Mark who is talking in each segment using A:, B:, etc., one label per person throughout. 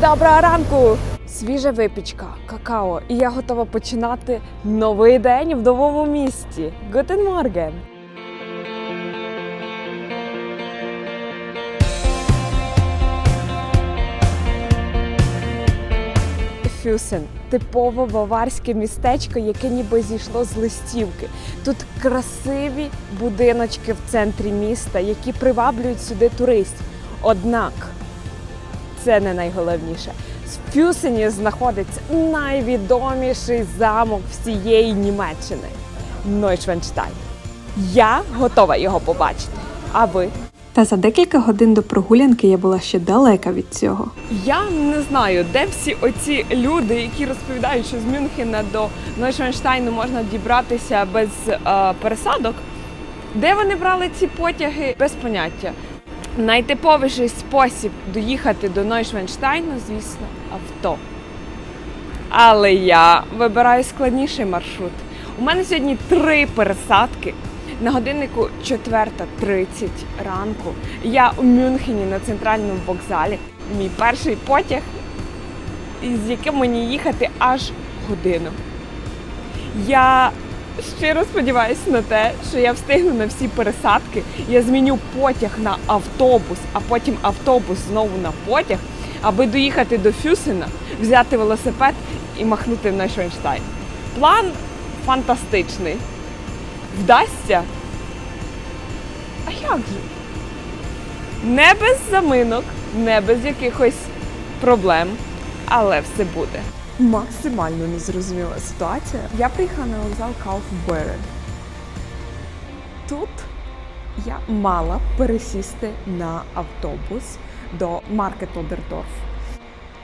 A: Доброго ранку! Свіжа випічка, какао, і я готова починати новий день в новому місті. Guten Morgen! Фюсен типове баварське містечко, яке ніби зійшло з листівки. Тут красиві будиночки в центрі міста, які приваблюють сюди туристів. Однак це не найголовніше. В Фюсені знаходиться найвідоміший замок всієї Німеччини Нойшвенштайн. Я готова його побачити. А ви?
B: Та за декілька годин до прогулянки я була ще далека від цього.
A: Я не знаю, де всі оці люди, які розповідають, що з Мюнхена до Нойшвенштайну можна дібратися без е, пересадок. Де вони брали ці потяги? Без поняття. Найтиповіший спосіб доїхати до Нойшвенштайну, звісно, авто. Але я вибираю складніший маршрут. У мене сьогодні три пересадки. На годиннику 4.30 ранку. Я у Мюнхені на центральному вокзалі. Мій перший потяг, з яким мені їхати аж годину. Я щиро сподіваюся на те, що я встигну на всі пересадки. Я зміню потяг на автобус, а потім автобус знову на потяг, аби доїхати до Фюсена, взяти велосипед і махнути на Швейнштайн. План фантастичний. Вдасться? А як же? Не без заминок, не без якихось проблем, але все буде. Максимально незрозуміла ситуація. Я приїхала на вокзал Kaufbeuren. Тут я мала пересісти на автобус до Маркет Обердорф.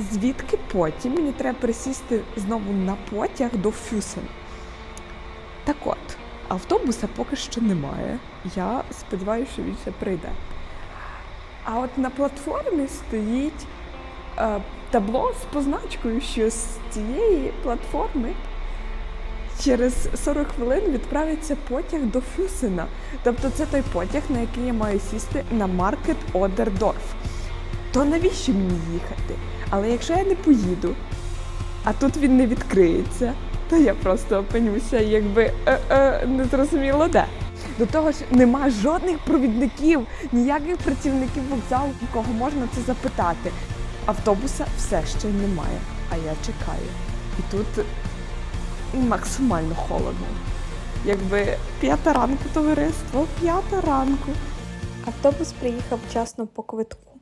A: Звідки потім мені треба пересісти знову на потяг до Фюсен. Так от, автобуса поки що немає. Я сподіваюся, що він ще прийде. А от на платформі стоїть е, табло з позначкою, що з цієї платформи через 40 хвилин відправиться потяг до Фюсена. Тобто це той потяг, на який я маю сісти на Маркет Одердорф. То навіщо мені їхати? Але якщо я не поїду, а тут він не відкриється, то я просто опинюся, якби е-е, не зрозуміло де. До того ж, нема жодних провідників, ніяких працівників вокзалу, у кого можна це запитати. Автобуса все ще немає, а я чекаю. І тут максимально холодно. Якби п'ята ранку товариство, п'ята ранку.
B: Автобус приїхав вчасно по квитку.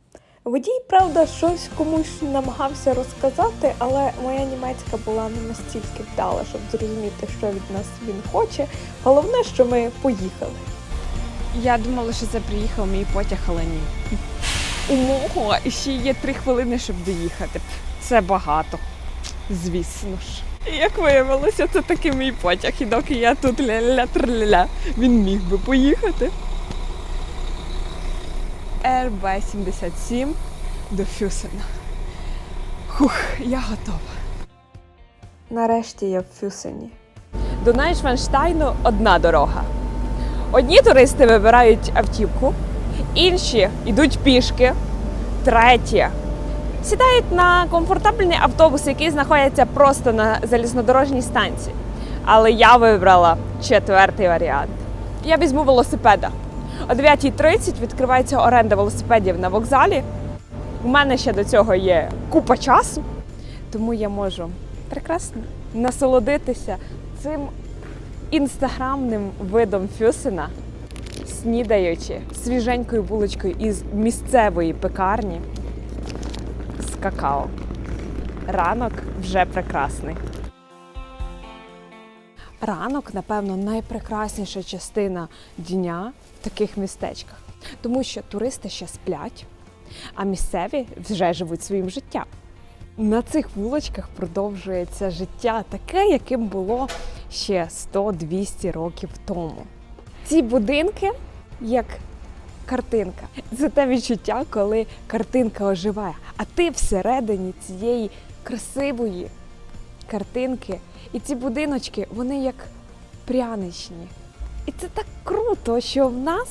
B: Водій, правда, щось комусь намагався розказати, але моя німецька була не настільки вдала, щоб зрозуміти, що від нас він хоче. Головне, що ми поїхали.
A: Я думала, що це приїхав мій потяг, але ні. У мого ще є три хвилини, щоб доїхати. Це багато. Звісно ж. І Як виявилося, це таки мій потяг. І доки я тут ля-ля траля, він міг би поїхати. РБ-77 до Фюсена. Хух, я готова.
B: Нарешті я в Фюсені.
A: До Найшванштайну одна дорога. Одні туристи вибирають автівку, інші йдуть пішки, треті сідають на комфортабельний автобус, який знаходиться просто на залізнодорожній станції. Але я вибрала четвертий варіант. Я візьму велосипеда. О 9.30 відкривається оренда велосипедів на вокзалі. У мене ще до цього є купа часу, тому я можу прекрасно насолодитися цим інстаграмним видом Фюсена, снідаючи свіженькою булочкою із місцевої пекарні з какао. Ранок вже прекрасний. Ранок, напевно, найпрекрасніша частина дня в таких містечках, тому що туристи ще сплять, а місцеві вже живуть своїм життям. На цих вуличках продовжується життя таке, яким було ще 100-200 років тому. Ці будинки як картинка. Це те відчуття, коли картинка оживає, а ти всередині цієї красивої картинки. І ці будиночки, вони як пряничні. І це так круто, що в нас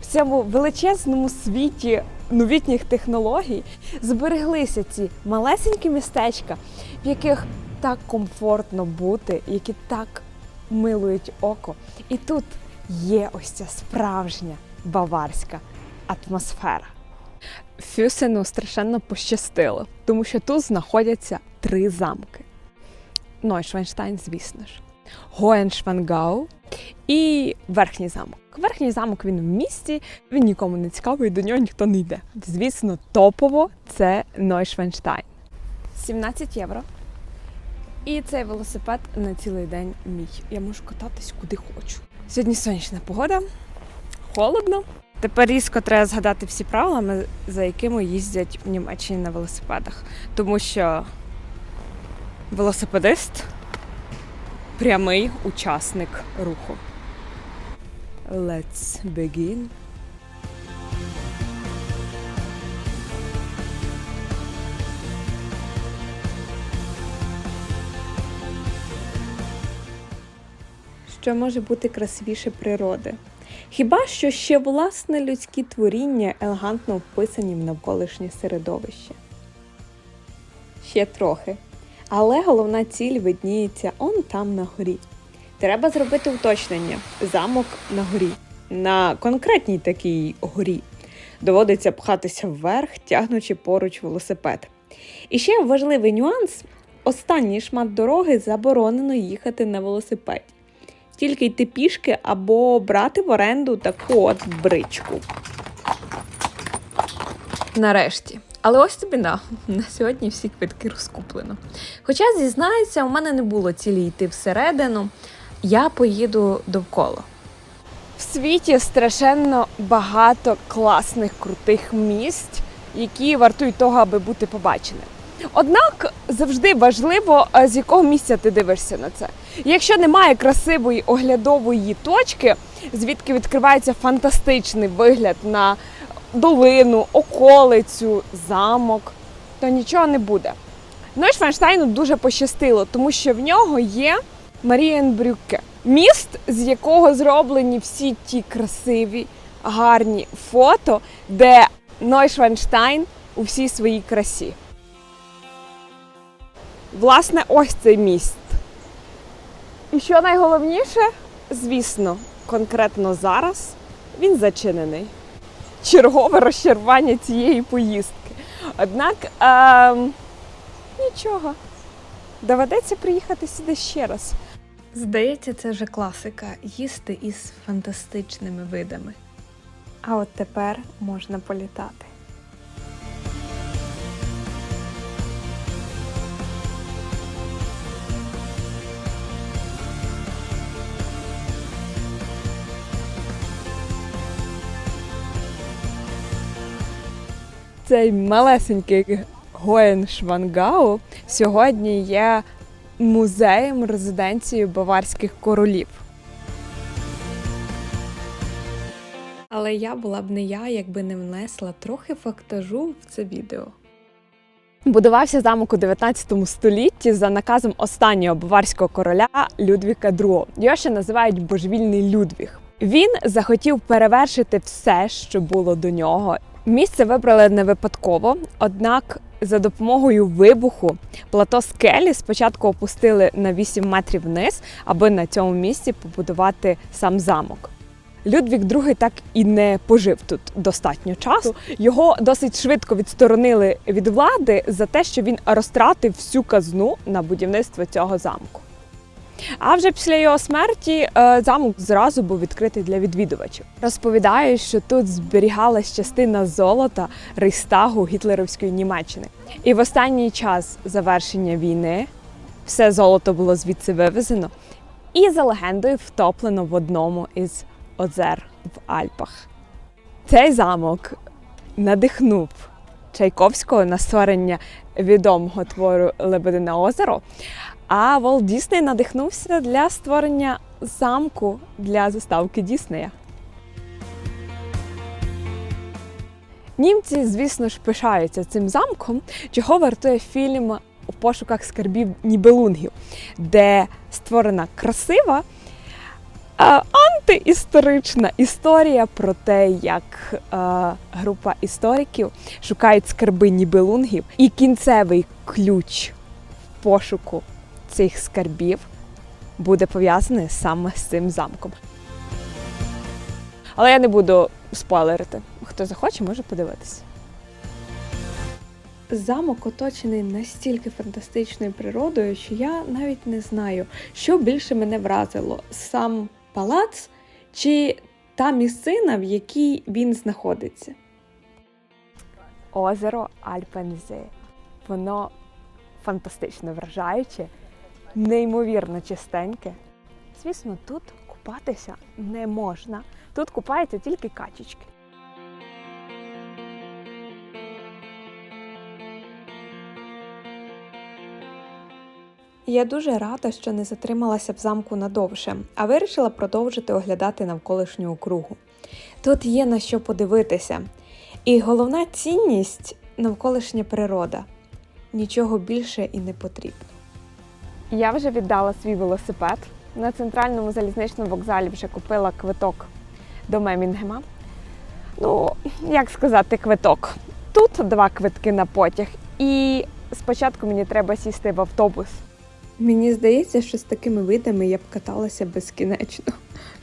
A: в цьому величезному світі новітніх технологій збереглися ці малесенькі містечка, в яких так комфортно бути, які так милують око. І тут є ось ця справжня баварська атмосфера. Фюсену страшенно пощастило, тому що тут знаходяться три замки. Нойшвенштайн, звісно ж, Гоеншвангау і Верхній замок. Верхній замок він в місті, він нікому не цікавий, до нього ніхто не йде. Звісно, топово це Нойшвенштайн. 17 євро. І цей велосипед на цілий день мій. Я можу кататись куди хочу. Сьогодні сонячна погода, холодно. Тепер різко треба згадати всі правила, за якими їздять в Німеччині на велосипедах. Тому що велосипедист прямий учасник руху. Let's begin.
B: Що може бути красивіше природи? Хіба що ще власне людські творіння елегантно вписані в навколишнє середовище? Ще трохи. Але головна ціль видніється он там на горі. Треба зробити уточнення: замок на горі, на конкретній такій горі. Доводиться пхатися вверх, тягнучи поруч велосипед. І ще важливий нюанс: останній шмат дороги заборонено їхати на велосипеді. Тільки йти пішки або брати в оренду таку от бричку.
A: Нарешті. Але ось тобі на, на сьогодні всі квитки розкуплено. Хоча, зізнаюся, у мене не було цілі йти всередину, я поїду довкола. В світі страшенно багато класних крутих місць, які вартують того, аби бути побаченим. Однак завжди важливо, з якого місця ти дивишся на це. Якщо немає красивої оглядової точки, звідки відкривається фантастичний вигляд на долину, околицю, замок, то нічого не буде. Нойшвенштайну дуже пощастило, тому що в нього є Марієнбрюке, міст, з якого зроблені всі ті красиві, гарні фото, де Нойшвенштайн у всій своїй красі. Власне, ось цей міст. І що найголовніше, звісно, конкретно зараз він зачинений чергове розчарування цієї поїздки. Однак ем, нічого, доведеться приїхати сюди ще раз.
B: Здається, це вже класика їсти із фантастичними видами. А от тепер можна політати.
A: Цей малесенький Гоеншвангау сьогодні є музеєм резиденцією баварських королів.
B: Але я була б не я, якби не внесла трохи фактажу в це відео.
A: Будувався замок у 19 столітті за наказом останнього баварського короля Людвіка II. Його ще називають божевільний Людвіг. Він захотів перевершити все, що було до нього. Місце вибрали не випадково, однак за допомогою вибуху плато скелі спочатку опустили на 8 метрів вниз, аби на цьому місці побудувати сам замок. Людвік II так і не пожив тут достатньо часу. Його досить швидко відсторонили від влади за те, що він розтратив всю казну на будівництво цього замку. А вже після його смерті е, замок зразу був відкритий для відвідувачів. Розповідають, що тут зберігалась частина золота Рейхстагу гітлерівської Німеччини. І в останній час завершення війни все золото було звідси вивезено і за легендою втоплено в одному із озер в Альпах. Цей замок надихнув Чайковського на створення відомого твору Лебедине озеро. А Волт Дісней надихнувся для створення замку для заставки Діснея. Німці, звісно ж, пишаються цим замком, чого вартує фільм у пошуках скарбів Нібелунгів, де створена красива Е, антиісторична історія про те, як е, група істориків шукають скарби нібелунгів, і кінцевий ключ пошуку цих скарбів буде пов'язаний саме з цим замком. Але я не буду спойлерити. Хто захоче, може подивитися.
B: Замок оточений настільки фантастичною природою, що я навіть не знаю, що більше мене вразило: сам палац чи та місцина, в якій він знаходиться.
A: Озеро Альпензе. Воно фантастично вражаюче, неймовірно чистеньке. Звісно, тут купатися не можна. Тут купаються тільки качечки.
B: Я дуже рада, що не затрималася в замку надовше, а вирішила продовжити оглядати навколишню округу. Тут є на що подивитися. І головна цінність навколишня природа. Нічого більше і не потрібно.
A: Я вже віддала свій велосипед. На центральному залізничному вокзалі вже купила квиток до Мемінгема. Ну, як сказати, квиток. Тут два квитки на потяг, і спочатку мені треба сісти в автобус.
B: Мені здається, що з такими видами я б каталася безкінечно.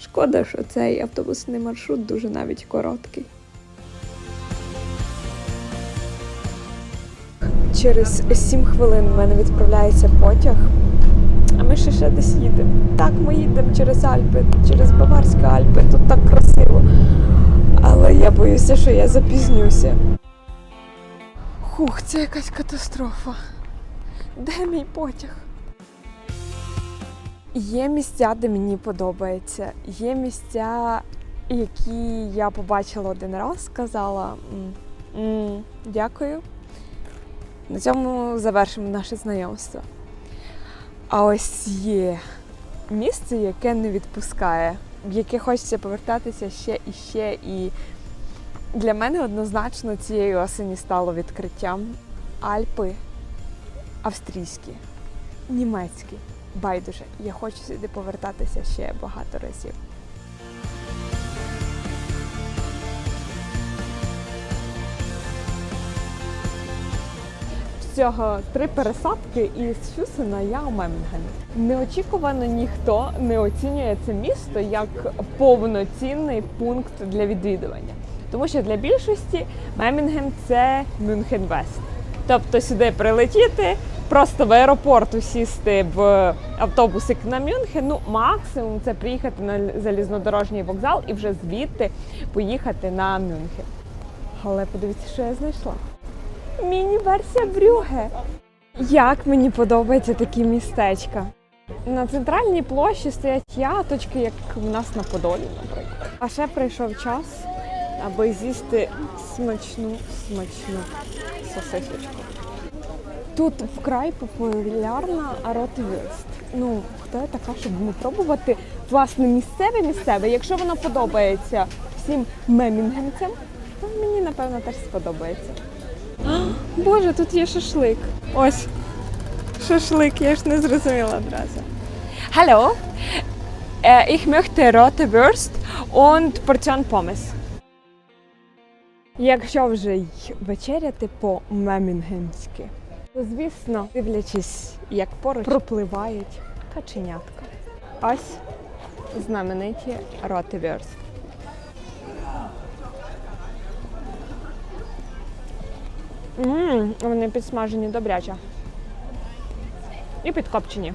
B: Шкода, що цей автобусний маршрут дуже навіть короткий.
A: Через 7 хвилин в мене відправляється потяг, а ми ще ще десь їдемо. Так, ми їдемо через Альпи, через Баварські Альпи, тут так красиво. Але я боюся, що я запізнюся. Хух, це якась катастрофа. Де мій потяг? Є місця, де мені подобається. Є місця, які я побачила один раз, сказала «М, м, дякую. На цьому завершимо наше знайомство. А ось є місце, яке не відпускає, в яке хочеться повертатися ще і ще. І для мене однозначно цієї осені стало відкриттям Альпи австрійські, німецькі. Байдуже, я хочу сюди повертатися ще багато разів. Всього три пересадки і з Фюсена я у Мемінгемі. Неочікувано ніхто не оцінює це місто як повноцінний пункт для відвідування. Тому що для більшості Мемінгем це Мюнхен Вест. Тобто сюди прилетіти, просто в аеропорту сісти в автобусик на Мюнхен. Ну, максимум це приїхати на залізнодорожній вокзал і вже звідти поїхати на Мюнхен. Але подивіться, що я знайшла. Міні-версія Брюге. Як мені подобаються такі містечка. На центральній площі стоять яточки, як в нас на Подолі, наприклад. А ще прийшов час, аби з'їсти смачну, смачну сосисочку. Тут вкрай популярна ротвірст. Ну, хто я така, щоб не пробувати власне місцеве місцеве. Якщо воно подобається всім мемінгемцям, то мені напевно теж сподобається. Боже, тут є шашлик. Ось шашлик, я ж не зрозуміла одразу. Hallo, äh, ich möchte rote Wurst und Portion Pommes. Якщо вже й вечеряти по мемінгемськи, то звісно, дивлячись, як поруч пропливають каченятка. Ось знамениті роти Wurst. Ммм, вони підсмажені добряче. І підкопчені.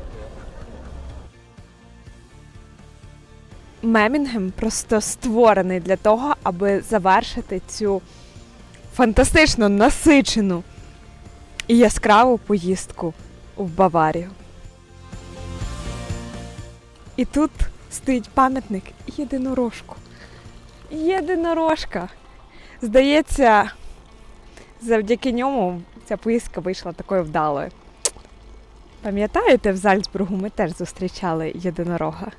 A: Мемінгем просто створений для того, аби завершити цю фантастично насичену і яскраву поїздку в Баварію. І тут стоїть пам'ятник єдинорожку. Єдинорожка. Здається, завдяки ньому ця поїздка вийшла такою вдалою. Пам'ятаєте, в Зальцбургу ми теж зустрічали єдинорога?